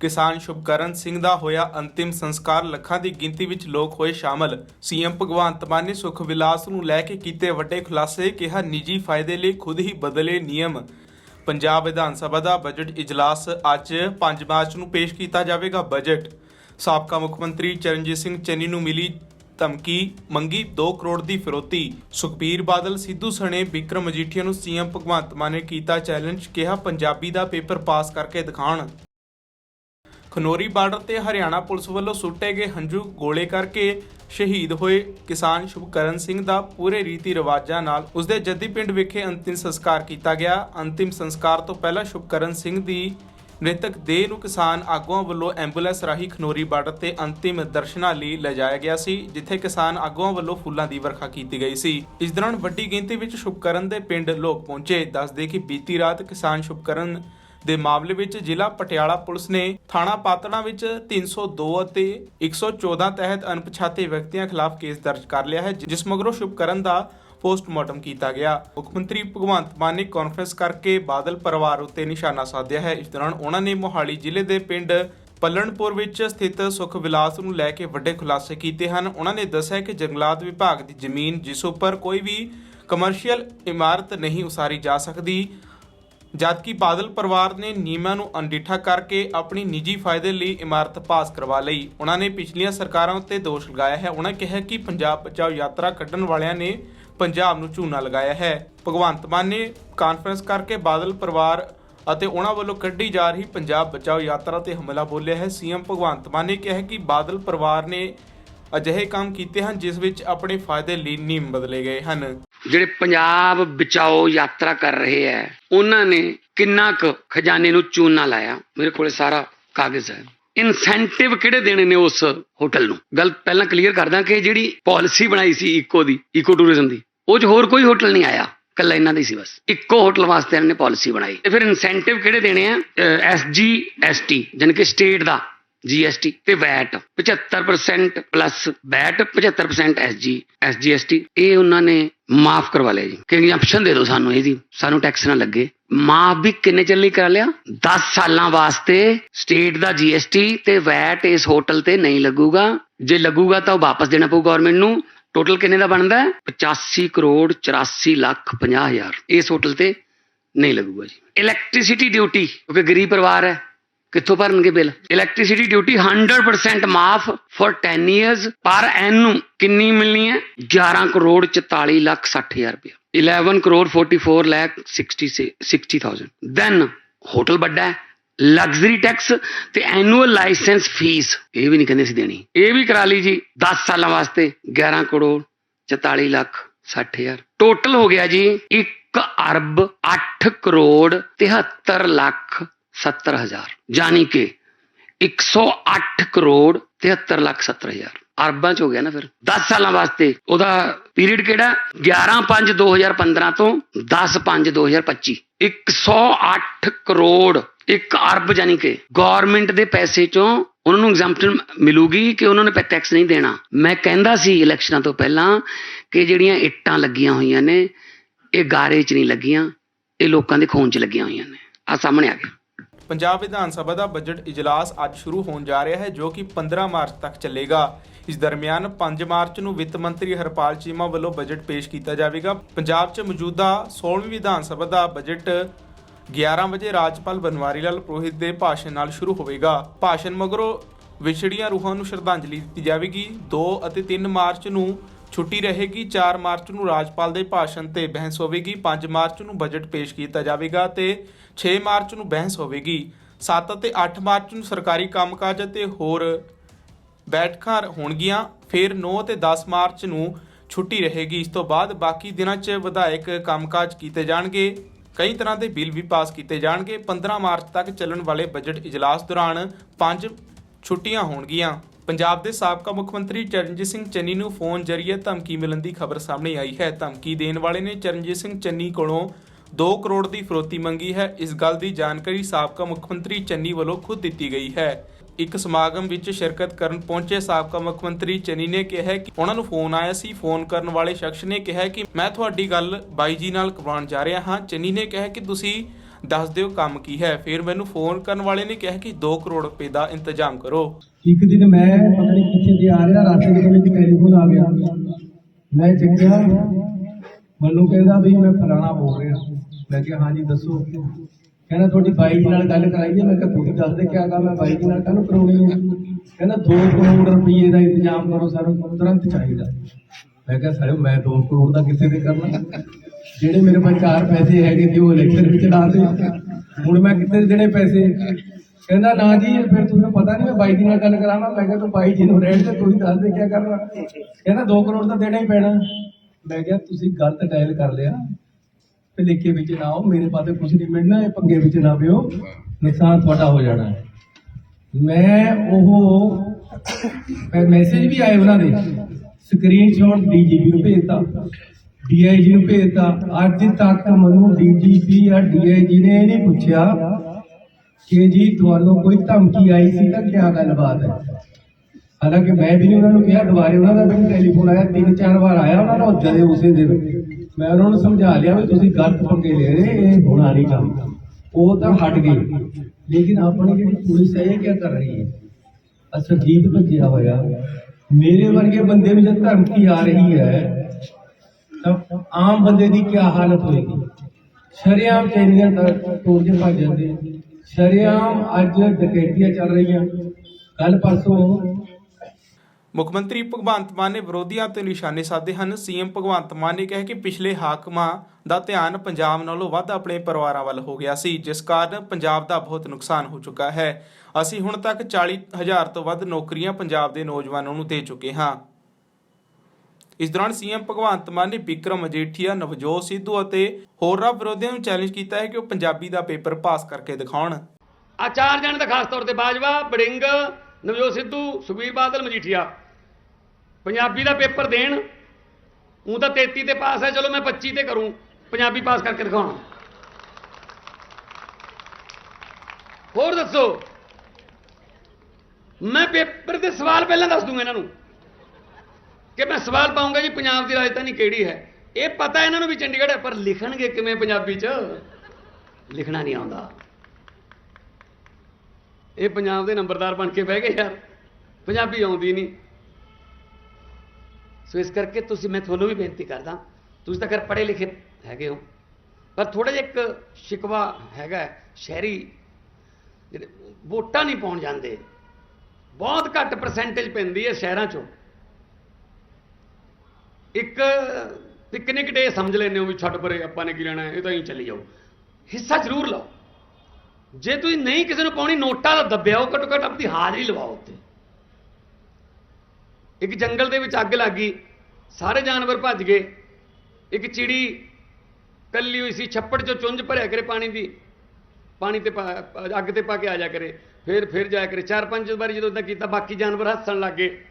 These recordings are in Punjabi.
ਕਿਸਾਨ ਸ਼ੁਭਕਰਨ ਸਿੰਘ ਦਾ ਹੋਇਆ ਅੰਤਿਮ ਸੰਸਕਾਰ। ਲੱਖਾਂ ਦੀ ਗਿਣਤੀ ਵਿੱਚ ਲੋਕ ਹੋਏ ਸ਼ਾਮਲ। ਸੀਐਮ ਭਗਵੰਤ ਮਾਨ ਨੇ ਸੁਖ ਵਿਲਾਸ ਨੂੰ ਲੈ ਕੇ ਕੀਤੇ ਵੱਡੇ ਖੁਲਾਸੇ, ਕਿਹਾ ਨਿੱਜੀ ਫਾਇਦੇ ਲਈ ਖੁਦ ਹੀ ਬਦਲੇ ਨਿਯਮ। ਪੰਜਾਬ ਵਿਧਾਨ ਸਭਾ ਦਾ ਬਜਟ ਇਜਲਾਸ ਅੱਜ 5 ਮਾਰਚ ਨੂੰ ਪੇਸ਼ ਕੀਤਾ ਜਾਵੇਗਾ ਬਜਟ। ਸਾਬਕਾ ਮੁੱਖ ਮੰਤਰੀ ਚਰਨਜੀਤ ਸਿੰਘ ਚੰਨੀ ਨੂੰ ਮਿਲੀ ਧਮਕੀ, ਮੰਗੀ 2 ਕਰੋੜ ਦੀ ਫਿਰੋਤੀ। ਸੁਖਬੀਰ ਬਾਦਲ, ਸਿੱਧੂ ਸਣੇ, ਵਿਕਰਮ ਮਜੀਠੀਆ ਨੂੰ ਸੀਐਮ ਭਗਵੰਤ ਮਾਨ ਨੇ ਕੀਤਾ ਚੈਲੰਜ ਕਿਹਾ ਪੰਜਾਬੀ ਦਾ ਪੇਪਰ ਪਾਸ ਕਰਕੇ ਦਿਖਾਣ ਖਨੋਰੀ ਬਾਰਡਰ ਤੇ ਹਰਿਆਣਾ ਪੁਲਿਸ ਵੱਲੋਂ ਸੁੱਟੇ ਗਏ ਹੰਝੂ ਗੋਲੇ ਕਰਕੇ ਸ਼ਹੀਦ ਹੋਏ ਕਿਸਾਨ ਸ਼ੁਭਕਰਨ ਸਿੰਘ ਦਾ ਪੂਰੇ ਰੀਤੀ ਰਿਵਾਜਾਂ ਨਾਲ ਉਸਦੇ ਜੱਦੀ ਪਿੰਡ ਵਿਖੇ ਅੰਤਿਮ ਸੰਸਕਾਰ ਕੀਤਾ ਗਿਆ। ਅੰਤਿਮ ਸੰਸਕਾਰ ਤੋਂ ਪਹਿਲਾਂ ਸ਼ੁਭਕਰਨ ਸਿੰਘ ਦੀ ਮ੍ਰਿਤਕ ਦੇਹ ਨੂੰ ਕਿਸਾਨ ਆਗੂਆਂ ਵੱਲੋਂ ਐਂਬੂਲੈਂਸ ਰਾਹੀਂ ਖਨੋਰੀ ਬਾਰਡਰ ਤੇ ਅੰਤਿਮ ਦਰਸ਼ਨਾਂ ਲਈ ਲਿਜਾਇਆ ਗਿਆ ਸੀ, ਜਿੱਥੇ ਕਿਸਾਨ ਆਗੂਆਂ ਵੱਲੋਂ ਫੁੱਲਾਂ ਦੀ ਵਰਖਾ ਕੀਤੀ ਗਈ ਸੀ। ਇਸ ਦੌਰਾਨ ਵੱਡੀ ਗਿਣਤੀ ਵਿੱਚ ਸ਼ੁਭਕਰਨ ਦੇ ਪਿੰਡ ਲੋਕ ਪਹੁੰਚੇ। ਦੱਸਦੇ ਕਿ ਬੀਤੀ ਰਾਤ ਕਿਸਾਨ ਸ਼ੁਭਕਰਨ ਦੇ ਮਾਮਲੇ ਵਿੱਚ ਜ਼ਿਲ੍ਹਾ ਪਟਿਆਲਾ ਪੁਲਿਸ ਨੇ ਥਾਣਾ ਪਾਤੜਾ ਵਿੱਚ 302 ਅਤੇ 114 ਤਹਿਤ ਅਣਪਛਾਤੇ ਵਿਅਕਤੀਆਂ ਖਿਲਾਫ ਕੇਸ ਦਰਜ ਕਰ ਲਿਆ ਹੈ ਜਿਸ ਮਗਰੋਂ ਸ਼ੁਭਕਰਨ ਦਾ ਪੋਸਟਮਾਰਟਮ ਕੀਤਾ ਗਿਆ। ਮੁੱਖ ਮੰਤਰੀ ਭਗਵੰਤ ਮਾਨ ਨੇ ਕਾਨਫਰੰਸ ਕਰਕੇ ਬਾਦਲ ਪਰਿਵਾਰ ਉੱਤੇ ਨਿਸ਼ਾਨਾ ਸਾਧਿਆ ਹੈ। ਇਸ ਦੌਰਾਨ ਉਹਨਾਂ ਨੇ ਮੋਹਾਲੀ ਜ਼ਿਲ੍ਹੇ ਦੇ ਪਿੰਡ ਪੱਲਣਪੁਰ ਵਿੱਚ ਸਥਿਤ ਸੁਖ ਵਿਲਾਸ ਨੂੰ ਲੈ ਕੇ ਵੱਡੇ ਖੁਲਾਸੇ ਕੀਤੇ ਹਨ। ਉਹਨਾਂ ਨੇ ਦੱਸਿਆ ਕਿ ਜੰਗਲਾਤ ਵਿਭਾਗ ਦੀ ਜ਼ਮੀਨ ਜਿਸ ਉੱਪਰ ਕੋਈ ਵੀ ਕਮਰਸ਼ੀਅਲ ਇਮਾਰਤ ਨਹੀਂ ਉਸਾਰੀ ਜਾ ਸਕਦੀ ਜਦਕਿ ਬਾਦਲ ਪਰਿਵਾਰ ਨੇ ਨਿਯਮਾਂ ਨੂੰ ਅਣਡਿੱਠਾ ਕਰਕੇ ਆਪਣੀ ਨਿੱਜੀ ਫਾਇਦੇ ਲਈ ਇਮਾਰਤ ਪਾਸ ਕਰਵਾ ਲਈ। ਉਹਨਾਂ ਨੇ ਪਿਛਲੀਆਂ ਸਰਕਾਰਾਂ ਉੱਤੇ ਦੋਸ਼ ਲਗਾਇਆ ਹੈ। ਉਹਨਾਂ ਕਿਹਾ ਕਿ ਪੰਜਾਬ ਬਚਾਓ ਯਾਤਰਾ ਕੱਢਣ ਵਾਲਿਆਂ ਨੇ ਪੰਜਾਬ ਨੂੰ ਝੂਨਾ ਲਗਾਇਆ ਹੈ। ਭਗਵੰਤ ਮਾਨ ਨੇ ਕਾਨਫਰੰਸ ਕਰਕੇ ਬਾਦਲ ਪਰਿਵਾਰ ਅਤੇ ਉਹਨਾਂ ਵੱਲੋਂ ਕੱਢੀ ਜਾ ਰਹੀ ਪੰਜਾਬ ਬਚਾਓ ਯਾਤਰਾ ਤੇ ਹਮਲਾ ਬੋਲਿਆ ਹੈ। ਸੀਐਮ ਭਗਵੰਤ ਮਾਨ ਨੇ ਕਿਹਾ ਕਿ ਬਾਦਲ ਪਰਿਵਾਰ ਨੇ ਅਜਿਹੇ ਕੰਮ ਕੀਤੇ ਹਨ ਜਿਸ ਵਿੱਚ ਆਪਣੇ ਫਾਇਦੇ ਲਈ ਨਿਯਮ ਬਦਲੇ ਗਏ ਹਨ। ਜਿਹੜੇ ਪੰਜਾਬ ਬਚਾਓ ਯਾਤਰਾ ਕਰ ਰਹੇ ਹੈ, ਉਹਨਾਂ ਨੇ ਕਿੰਨਾ ਕੁ ਖਜ਼ਾਨੇ ਨੂੰ ਚੂਨਾ ਲਾਇਆ? ਮੇਰੇ ਕੋਲੇ ਸਾਰਾ ਕਾਗਜ਼ ਹੈ। ਇਨਸੈਂਟਿਵ ਕਿਹੜੇ ਦੇਣੇ ਨੇ ਉਸ ਹੋਟਲ ਨੂੰ? ਗੱਲ ਪਹਿਲਾਂ ਕਲੀਅਰ ਕਰਦਾ ਕਿ ਜਿਹੜੀ ਪਾਲਿਸੀ ਬਣਾਈ ਸੀ ਇਕੋ ਦੀ ਇਕੋ ਟੂਰਿਜ਼ਮ ਦੀ, ਉਹ 'ਚ ਹੋਰ ਕੋਈ ਹੋਟਲ ਨਹੀਂ ਆਇਆ। ਕੱਲਾ ਇਹਨਾਂ ਦੀ ਸੀ ਬਸ। ਇੱਕੋ ਹੋਟਲ ਵਾਸਤੇ ਇਹਨਾਂ ਨੇ ਪਾਲਿਸੀ ਬਣਾਈ। ਤੇ ਫਿਰ ਇਨਸੈਂਟਿਵ ਕਿਹੜੇ ਦੇਣੇ ਆ? ਐਸਜੀ ਐਸਟੀ ਜਾਣੀ ਕਿ ਸਟੇਟ ਦਾ ਜੀਐਸਟੀ ਤੇ VAT 75% plus VAT 75% SG SGST ਇਹ ਉਹਨਾਂ ਨੇ ਮਾਫ ਕਰਵਾ ਲਿਆ ਜੀ। ਕਿ ਆਪਸ਼ਨ ਦੇ ਦਿਓ ਸਾਨੂੰ ਇਹਦੀ। ਸਾਨੂੰ ਟੈਕਸ ਨਾ ਲੱਗੇ। ਮਾਫ ਵੀ ਕਿੰਨੇ ਚੱਲੀ ਕਰਾ ਲਿਆ? 10 ਸਾਲਾਂ ਵਾਸਤੇ ਸਟੇਟ ਦਾ ਜੀਐਸਟੀ ਤੇ ਵੈਟ ਇਸ ਹੋਟਲ ਤੇ ਨਹੀਂ ਲੱਗੂਗਾ। ਜੇ ਲੱਗੂਗਾ ਤਾਂ ਉਹ ਵਾਪਸ ਦੇਣਾ ਪਊ ਗਵਰਨਮੈਂਟ ਨੂੰ। ਟੋਟਲ ਕਿੰਨੇ ਦਾ ਬਣਦਾ? ਹੈ 85 ਕਰੋੜ 84 ਲੱਖ 50 ਹਜ਼ਾਰ। ਇਸ ਹੋਟਲ ਤੇ ਨਹੀਂ ਲੱਗੂਗਾ ਜੀ। ਇਲੈਕਟ੍ਰਿਸਿਟੀ ਡਿਊਟੀ ਕਿਉਂਕਿ ਗਰੀਬ ਪਰਿਵਾਰ ਹੈ। ਕਿੱਥੋਂ ਭਰਨਗੇ ਬਿੱਲ? ਇਲੈਕਟ੍ਰਿਸਿਟੀ ਡਿਊਟੀ 100% ਮਾਫ ਫॉर 10 ਇਅਰਸ ਪਰ ਐਨੂ ਕਿੰਨੀ ਮਿਲਣੀ ਹੈ? 11 ਕਰੋੜ 44 ਲੱਖ 60 ਰੁਪਏ 11 ਕਰੋੜ 44 ਲੱਖ 60 60000 ਦੈਨ ਹੋਟਲ ਵੱਡਾ ਹੈ ਲਗਜ਼ਰੀ ਟੈਕਸ ਤੇ ਐਨੂਅਲ ਲਾਇਸੈਂਸ ਫੀਸ ਇਹ ਵੀ ਨਹੀਂ ਕਹਿੰਦੇ ਸੀ ਦੇਣੀ। ਇਹ ਵੀ ਕਰਾ ਲਈ ਜੀ 10 ਸਾਲਾਂ ਵਾਸਤੇ 11 ਕਰੋੜ 44 ਲੱਖ 60 ਹਜ਼ਾਰ। ਟੋਟਲ ਹੋ ਗਿਆ ਜੀ 1 ਅਰਬ 8 ਕਰੋੜ 73 ਲੱਖ 70 ਹਜ਼ਾਰ। ਯਾਨੀ ਕਿ 108 ਕਰੋੜ 73 ਲੱਖ 70 ਹਜ਼ਾਰ। ਅਰਬਾਂ ਚ ਹੋ ਗਿਆ ਨਾ ਫਿਰ। 10 ਸਾਲਾਂ ਵਾਸਤੇ। ਉਹਦਾ ਪੀਰੀਅਡ ਕਿਹੜਾ? 11 5 2015 ਤੋਂ 10 5 2025 108 ਕਰੋੜ। 1 ਅਰਬ ਯਾਨੀ ਕਿ ਗਵਰਨਮੈਂਟ ਦੇ ਪੈਸੇ ਚੋਂ ਉਹਨਾਂ ਨੂੰ ਐਗਜ਼ੈਂਪਸ਼ਨ ਮਿਲੂਗੀ ਕਿ ਉਹਨਾਂ ਨੇ ਟੈਕਸ ਨਹੀਂ ਦੇਣਾ। ਮੈਂ ਕਹਿੰਦਾ ਸੀ ਇਲੈਕਸ਼ਨਾਂ ਤੋਂ ਪਹਿਲਾਂ ਕਿ ਜਿਹੜੀਆਂ ਇੱਟਾਂ ਲੱਗੀਆਂ ਹੋਈਆਂ ਨੇ, ਇਹ ਗਾਰੇ 'ਚ ਨਹੀਂ ਲੱਗੀਆਂ। ਇਹ ਲੋਕਾਂ ਦੇ ਖੂਨ 'ਚ ਲੱਗੀਆਂ ਹੋਈਆਂ ਨੇ। ਆ ਸਾਹਮਣੇ ਆ ਗਿਆ। ਪੰਜਾਬ ਵਿਧਾਨ ਸਭਾ ਦਾ ਬਜਟ ਇਜਲਾਸ ਅੱਜ ਸ਼ੁਰੂ ਹੋਣ ਜਾ ਰਿਹਾ ਹੈ, ਜੋ ਕਿ 15 ਮਾਰਚ ਤੱਕ ਚੱਲੇਗਾ। ਇਸ ਦਰਮਿਆਨ 5 ਮਾਰਚ ਨੂੰ ਵਿੱਤ ਮੰਤਰੀ ਹਰਪਾਲ ਚੀਮਾ ਵੱਲੋਂ ਬਜਟ ਪੇਸ਼ ਕੀਤਾ ਜਾਵੇਗਾ। ਪੰਜਾਬ 'ਚ ਮੌਜੂਦਾ 16ਵੀਂ ਵਿਧਾਨ ਸਭਾ ਦਾ ਬਜਟ 11 ਵਜੇ ਰਾਜਪਾਲ ਬਨਵਾਰੀ ਲਾਲ ਪੁਰੋਹਿਤ ਦੇ ਭਾਸ਼ਣ ਨਾਲ ਸ਼ੁਰੂ ਹੋਵੇਗਾ। ਭਾਸ਼ਣ ਮਗਰੋਂ ਵਿਛੜੀਆਂ ਰੂਹਾਂ ਨੂੰ ਸ਼ਰਧਾਂਜਲੀ ਦਿੱਤੀ ਜਾਵੇਗੀ। 2 ਅਤੇ 3 ਮਾਰਚ ਨੂੰ ਛੁੱਟੀ ਰਹੇਗੀ। 4 ਮਾਰਚ ਨੂੰ ਰਾਜਪਾਲ ਦੇ ਭਾਸ਼ਣ ਤੇ ਬਹਿਸ ਹੋਵੇਗੀ। 5 ਮਾਰਚ ਨੂੰ ਬਜਟ ਪੇਸ਼ ਕੀਤਾ ਜਾਵੇਗਾ ਤੇ 6 ਮਾਰਚ ਨੂੰ ਬਹਿਸ ਹੋਵੇਗੀ। 7 ਅਤੇ 8 ਮਾਰਚ ਨੂੰ ਸਰਕਾਰੀ ਕੰਮਕਾਜ ਅਤੇ ਹੋਰ ਬੈਠਕਾਂ ਹੋਣਗੀਆਂ। ਫਿਰ 9 ਅਤੇ 10 ਮਾਰਚ ਨੂੰ ਛੁੱਟੀ ਰਹੇਗੀ। ਇਸ ਤੋਂ ਬਾਅਦ ਬਾਕੀ ਦਿਨਾਂ 'ਚ ਵਿਧਾਇਕ ਕੰਮਕਾਜ ਕੀਤੇ ਜਾਣਗੇ। ਕਈ ਤਰ੍ਹਾਂ ਦੇ ਬਿੱਲ ਵੀ ਪਾਸ ਕੀਤੇ ਜਾਣਗੇ। 15 ਮਾਰਚ ਤੱਕ ਚੱਲਣ ਵਾਲੇ ਬਜਟ ਇਜਲਾਸ ਦੌਰਾਨ ਪੰਜ ਛੁੱਟੀਆਂ ਹੋਣਗੀਆਂ। ਪੰਜਾਬ ਦੇ ਸਾਬਕਾ ਮੁੱਖ ਮੰਤਰੀ ਚਰਨਜੀਤ ਸਿੰਘ ਚੰਨੀ ਨੂੰ ਫੋਨ ਜ਼ਰੀਏ ਧਮਕੀ ਮਿਲਣ ਦੀ ਖਬਰ ਸਾਹਮਣੇ ਆਈ ਹੈ। ਧਮਕੀ ਦੇਣ ਵਾਲੇ ਨੇ ਚਰਨਜੀਤ ਸਿੰਘ ਚੰਨੀ ਕੋਲੋਂ 2 ਕਰੋੜ ਦੀ ਫਰੋਤੀ ਮੰਗੀ ਹੈ। ਇਸ ਗੱਲ ਦੀ ਜਾਣਕਾਰੀ ਸਾਬਕਾ ਮੁੱਖ ਮੰਤਰੀ ਚੰਨੀ ਵੱਲੋਂ ਖੁਦ ਦਿੱਤੀ ਗਈ ਹੈ। ਇੱਕ ਸਮਾਗਮ ਵਿੱਚ ਸ਼ਿਰਕਤ ਕਰਨ ਪਹੁੰਚੇ ਸਾਬਕਾ ਮੁੱਖ ਮੰਤਰੀ ਚੰਨੀ ਨੇ ਕਿਹਾ ਕਿ ਉਹਨਾਂ ਨੂੰ ਫੋਨ ਆਇਆ ਸੀ। ਫੋਨ ਕਰਨ ਵਾਲੇ ਸ਼ਖਸ ਨੇ ਕਿਹਾ ਕਿ, ਮੈਂ ਤੁਹਾਡੀ ਗੱਲ ਬਾਈ ਜੀ ਨਾਲ ਕਰਵਾਉਣ ਜਾ ਰਿਹਾ ਹਾਂ। ਚੰਨੀ ਨੇ ਕਿਹਾ ਕਿ, ਤੁਸੀਂ ਦੱਸ ਦਿਓ ਕੰਮ ਕੀ ਹੈ। ਫਿਰ ਮੈਨੂੰ ਫੋਨ ਕਰਨ ਵਾਲੇ ਨੇ ਕਿਹਾ ਕਿ 2 ਕਰੋੜ ਰੁਪਏ ਦਾ ਇੰਤਜ਼ਾਮ ਕਰੋ। ਇੱਕ ਦਿਨ ਮੈਂ ਪਤਾ ਨਹੀਂ ਕਿੱਥੇ ਦੀ ਆ ਰਿਹਾ, ਰਾਤੇ ਦੇ ਵਿੱਚ ਟੈਲੀਫੋਨ ਆ ਗਿਆ। ਮੈਂ ਚੱਕਿਆ। ਮੈਨੂੰ ਕਹਿੰਦਾ ਵੀ ਮੈਂ ਫਲਾਣਾ ਬੋਲ ਰਿਹਾ। ਮੈਂ ਕਿਹਾ, ਹਾਂਜੀ, ਦੱਸੋ। ਕਹਿੰਦਾ, ਤੁਹਾਡੀ ਬਾਈ ਜੀ ਨਾਲ ਗੱਲ ਕਰਾਈਏ ਮੈਂ ਕਿਹਾ ਤੁਸੀਂ ਦੱਸ ਦੇ ਕਿਆ ਗੱਲ ਮੈਂ ਬਾਈ ਜੀ ਨਾਲ ਕਾਹਨੂੰ ਕਰਾਉਣੀ ਹੈ? ਕਹਿੰਦਾ 2 ਕਰੋੜ ਰੁਪਏ ਦਾ ਇੰਤਜ਼ਾਮ ਕਰੋ ਸਾਨੂੰ, ਤੁਰੰਤ ਚਾਹੀਦਾ। ਮੈਂ ਕਿਹਾ, ਸਾਲਿਓ, ਮੈਂ 2 ਕਰੋੜ ਦਾ ਕਿੱਥੇ ਤੇ ਕਰਨਾ? ਜਿਹੜੇ ਮੇਰੇ ਕੋਲ ਚਾਰ ਪੈਸੇ ਹੈਗੇ ਸੀ, ਉਹ ਇਲੈਕਸ਼ਨ ਵਿੱਚ ਲਾ ਦੇ ਹੁਣ ਮੈਂ ਕਿੱਥੇ ਦੇਣੇ ਪੈਸੇ? ਕਹਿੰਦਾ, ਨਾ ਜੀ, ਫਿਰ ਤੁਹਾਨੂੰ ਪਤਾ ਨਹੀਂ, ਮੈਂ ਬਾਈ ਜੀ ਨਾਲ ਗੱਲ ਕਰਾਵਾਂ। ਮੈਂ ਕਿਹਾ, ਤੂੰ ਬਾਈ ਜੀ ਨੂੰ ਰਹਿਣ ਦੇ, ਤੂੰ ਹੀ ਦੱਸ ਦੇ ਕੀ ਕਰਨਾ? ਕਹਿੰਦਾ 2 ਕਰੋੜ ਤਾਂ ਦੇਣਾ ਹੀ ਪੈਣਾ। ਮੈਂ ਕਿਹਾ, ਤੁਸੀਂ ਗਲਤ ਡਾਇਲ ਕਰ ਲਿਆ। ਭਲੇਖੇ ਵਿੱਚ ਨਾ ਆਓ, ਮੇਰੇ ਪਾਸੇ ਕੁਝ ਨਹੀਂ ਮਿਲਣਾ, ਇਹ ਪੰਗੇ ਵਿੱਚ ਨਾ ਪਿਓ। ਨੁਕਸਾਨ ਤੁਹਾਡਾ ਹੋ ਜਾਣਾ। ਮੈਂ ਉਹ ਮੈਸੇਜ ਵੀ ਆਏ ਉਹਨਾਂ ਦੇ। ਸਕਰੀਨਸ਼ਾਟ ਡੀਜੀਪੀ ਨੂੰ ਭੇਜਤਾ। ਡੀਆਈਜੀ ਨੂੰ ਭੇਜਤਾ। ਅੱਜ ਤੱਕ ਮੈਨੂੰ ਡੀਜੀਪੀ ਜਾਂ ਡੀਆਈਜੀ ਨੇ ਇਹ ਨਹੀਂ ਪੁੱਛਿਆ ਕਿ ਜੀ ਤੁਹਾਨੂੰ ਕੋਈ ਧਮਕੀ ਆਈ ਸੀ ਤਾਂ ਕੀ ਗੱਲਬਾਤ ਹੈ? ਹਾਲਾਂਕਿ ਮੈਂ ਵੀ ਨਹੀਂ ਉਹਨਾਂ ਨੂੰ ਕਿਹਾ, ਦੁਬਾਰੇ ਉਹਨਾਂ ਦਾ ਮੈਨੂੰ ਟੈਲੀਫੋਨ ਆਇਆ। ਤਿੰਨ ਚਾਰ ਵਾਰ ਆਇਆ ਉਹਨਾਂ ਨੂੰ ਜਦੇ ਉਸੇ ਦਿਨ। ਮੈਂ ਉਹਨਾਂ ਨੂੰ ਸਮਝਾ ਲਿਆ ਵੀ ਤੁਸੀਂ ਗਲਤ ਪੰਗੇ ਲੈ ਰਹੇ, ਇਹ ਹੋਣਾ ਨਹੀਂ ਕੰਮ। ਉਹ ਤਾਂ ਹਟ ਗਏ। ਲੇਕਿਨ ਆਪਣੀ ਜਿਹੜੀ ਪੁਲਿਸ ਹੈ, ਇਹ ਕੀ ਕਰ ਰਹੀ ਹੈ? ਅਸਰਜੀਤ ਭੱਜਿਆ ਹੋਇਆ। ਮੇਰੇ ਵਰਗੇ ਬੰਦੇ ਨੂੰ ਜਦ ਧਮਕੀ ਆ ਰਹੀ ਹੈ? ਤਾਂ ਆਮ ਬੰਦੇ ਦੀ ਕੀ ਹਾਲਤ ਹੋਏਗੀ? ਸ਼ਰਿਆਮ ਚੈਨੀਆਂ ਤੋੜ ਕੇ ਭੱਜ ਜਾਂਦੇ ਸ਼ਰਿਆਮ ਅੱਜ ਡਕੈਤੀਆਂ ਚੱਲ ਰਹੀਆਂ। ਕੱਲ ਪਰਸੋਂ ਮੁੱਖ ਮੰਤਰੀ ਭਗਵੰਤ ਮਾਨ ਨੇ ਵਿਰੋਧੀਆਂ ਤੇ ਨਿਸ਼ਾਨੇ ਸਾਧੇ ਹਨ। ਸੀਐਮ ਭਗਵੰਤ ਮਾਨ ਨੇ ਕਿਹਾ ਕਿ ਪਿਛਲੇ ਹਾਕਮਾਂ ਦਾ ਧਿਆਨ ਪੰਜਾਬ ਨਾਲੋਂ ਵੱਧ ਆਪਣੇ ਪਰਿਵਾਰਾਂ ਵੱਲ ਹੋ ਗਿਆ ਸੀ, ਜਿਸ ਕਾਰਨ ਪੰਜਾਬ ਦਾ ਬਹੁਤ ਨੁਕਸਾਨ ਹੋ ਚੁੱਕਾ ਹੈ। ਅਸੀਂ ਹੁਣ ਤੱਕ 40 ਤੋਂ ਵੱਧ ਨੌਕਰੀਆਂ ਪੰਜਾਬ ਦੇ ਨੌਜਵਾਨਾਂ ਨੂੰ ਦੇ ਚੁੱਕੇ ਹਾਂ। ਇਸ ਦੌਰਾਨ ਸੀਐਮ ਭਗਵੰਤ ਮਾਨ ਨੇ ਵਿਕਰਮ ਮਜੀਠੀਆ ਨਵਜੋਤ ਸਿੱਧੂ ਅਤੇ ਹੋਰਨਾਂ ਵਿਰੋਧੀਆਂ ਨੂੰ ਚੈਲੰਜ ਕੀਤਾ ਹੈ ਕਿ ਉਹ ਪੰਜਾਬੀ ਦਾ ਪੇਪਰ ਪਾਸ ਕਰਕੇ ਦਿਖਾਉਣ। ਆ ਚਾਰ ਜਣ ਤਾਂ ਖਾਸ ਤੌਰ ਤੇ ਬਾਜਵਾ ਬੜਿੰਗ ਨਵਜੋਤ ਸਿੱਧੂ, ਸੁਖਬੀਰ ਬਾਦਲ, ਮਜੀਠੀਆ। ਪੰਜਾਬੀ ਦਾ ਪੇਪਰ ਦੇਣ। ਉਹ ਤਾਂ 33 ਤੇ ਪਾਸ ਹੈ, ਚਲੋ ਮੈਂ 25 ਤੇ ਕਰੂੰ। ਪੰਜਾਬੀ ਪਾਸ ਕਰਕੇ ਦਿਖਾਉਣਾ। ਹੋਰ ਦੱਸੋ? ਮੈਂ ਪੇਪਰ ਦੇ ਸਵਾਲ ਪਹਿਲਾਂ ਦੱਸ ਦੂੰਗਾ ਇਹਨਾਂ ਨੂੰ। ਕਿ ਮੈਂ ਸਵਾਲ ਪਾਉਂਗਾ ਜੀ, ਪੰਜਾਬ ਦੀ ਰਾਜਧਾਨੀ ਕਿਹੜੀ ਹੈ? ਇਹ ਪਤਾ ਇਹਨਾਂ ਨੂੰ ਵੀ ਚੰਡੀਗੜ੍ਹ ਹੈ, ਪਰ ਲਿਖਣਗੇ ਕਿਵੇਂ ਪੰਜਾਬੀ 'ਚ? ਲਿਖਣਾ ਨਹੀਂ ਆਉਂਦਾ। ਇਹ ਪੰਜਾਬ ਦੇ ਨੰਬਰਦਾਰ ਬਣ ਕੇ ਬਹਿ ਗਏ ਯਾਰ। ਪੰਜਾਬੀ ਆਉਂਦੀ ਨਹੀਂ। ਸੋ ਇਸ ਕਰਕੇ ਤੁਸੀਂ, ਮੈਂ ਤੁਹਾਨੂੰ ਵੀ ਬੇਨਤੀ ਕਰਦਾ, ਤੁਸੀਂ ਤਾਂ ਕਰ ਪੜ੍ਹੇ ਲਿਖੇ ਹੈਗੇ ਹੋ, ਪਰ ਥੋੜਾ ਜਿਹਾ ਇੱਕ ਸ਼ਿਕਵਾ ਹੈਗਾ ਸ਼ਹਿਰੀ, ਜਿਹੜੇ ਵੋਟਾਂ ਨਹੀਂ ਪਾਉਣ ਜਾਂਦੇ। ਬਹੁਤ ਘੱਟ ਪਰਸੈਂਟੇਜ ਪੈਂਦੀ ਹੈ ਸ਼ਹਿਰਾਂ 'ਚੋਂ। ਇੱਕ ਪਿਕਨਿਕ ਡੇ ਸਮਝ ਲੈਂਦੇ ਹੋ ਵੀ ਛੱਡ ਪਰੇ, ਆਪਾਂ ਨੇ ਕੀ ਲੈਣਾ ਇਹ ਤਾਂ ਹੀ ਚੱਲੀ ਜਾਓ। ਹਿੱਸਾ ਜ਼ਰੂਰ ਲਓ। ਜੇ ਤੁਸੀਂ ਨਹੀਂ ਕਿਸੇ ਨੂੰ ਪਾਉਣੀ, ਨੋਟਾਂ ਦਾ ਦੱਬਿਆ ਉਹ ਘੱਟੋ ਘੱਟ ਆਪਣੀ ਹਾਜ਼ਰੀ ਲਵਾਓ ਉੱਤੇ। ਇੱਕ ਜੰਗਲ ਦੇ ਵਿੱਚ ਅੱਗ ਲੱਗ ਗਈ। ਸਾਰੇ ਜਾਨਵਰ ਭੱਜ ਗਏ। ਇੱਕ ਚਿੜੀ ਕੱਲੀ ਹੋਈ ਸੀ, ਛੱਪੜ ਚੋਂ ਚੁੰਝ ਭਰਿਆ ਕਰੇ ਪਾਣੀ ਦੀ। ਪਾਣੀ ਤੇ ਪਾ- ਅੱਗ ਤੇ ਪਾ ਕੇ ਆ ਜਾ ਕਰੇ। ਫਿਰ ਫਿਰ ਜਾਇਆ ਕਰੇ। ਚਾਰ ਪੰਜ ਵਾਰੀ ਜਦੋਂ ਇਦਾਂ ਕੀਤਾ, ਬਾਕੀ ਜਾਨਵਰ ਹੱਸਣ ਲੱਗੇ